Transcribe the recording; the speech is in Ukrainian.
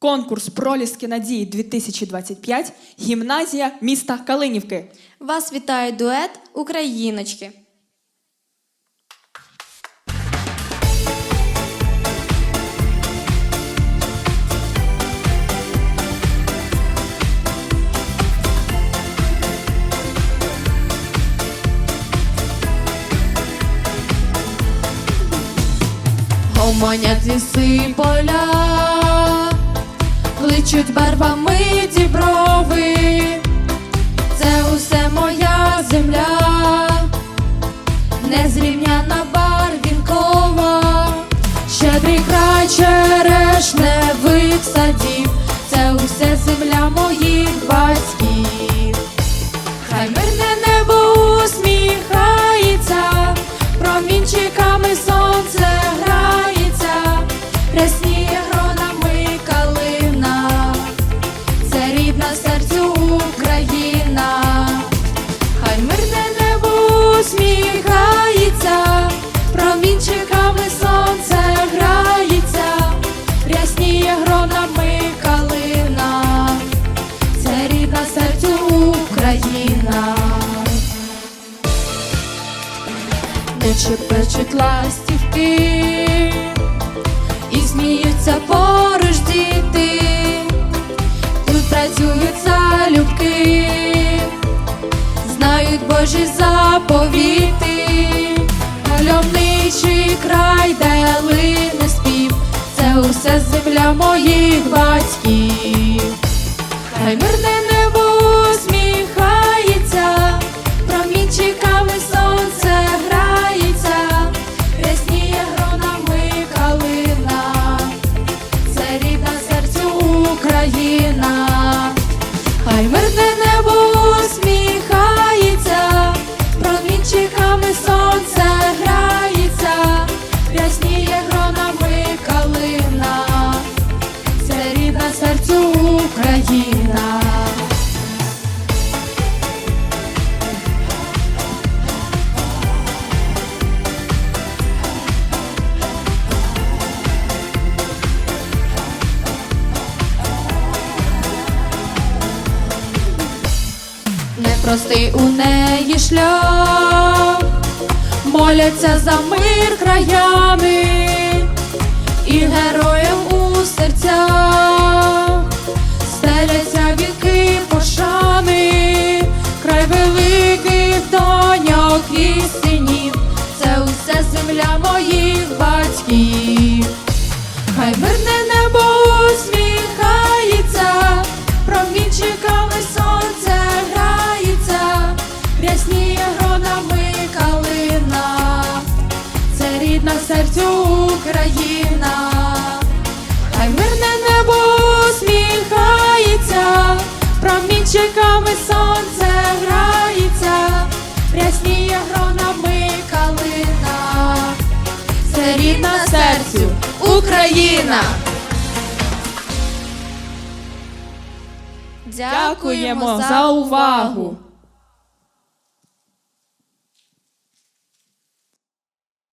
Конкурс Проліски надії 2025. Гімназія міста Калинівки. Вас вітає дует Україночки. Гомонять ліси поля, кличуть барвами діброви. Це усе моя земля, незрівняна барвінкова, щедрий край черешневих садів, це усе земля моїх батьків. Рідна серцю Україна. Не чепечуть ластівки і сміються поруч діти. Тут працюють залюбки, знають Божі заповіти, мальовничий край, де лине спів, це усе земля моїх батьків. Хай мирне небо усміхається, промінчиками сонце грається, рясніє гронами калина це рідна серцю Україна, хай мирне небо усміхається, промінчиками сонце грається, рясніє калина, це рідна серцю Україна. Непростий у неї шлях, моляться за мир краями і героям Україна, хай мирне небо усміхається, промінчиками сонце грається, рясніє гронами калина це рідна серцю Україна. Дякуємо за увагу!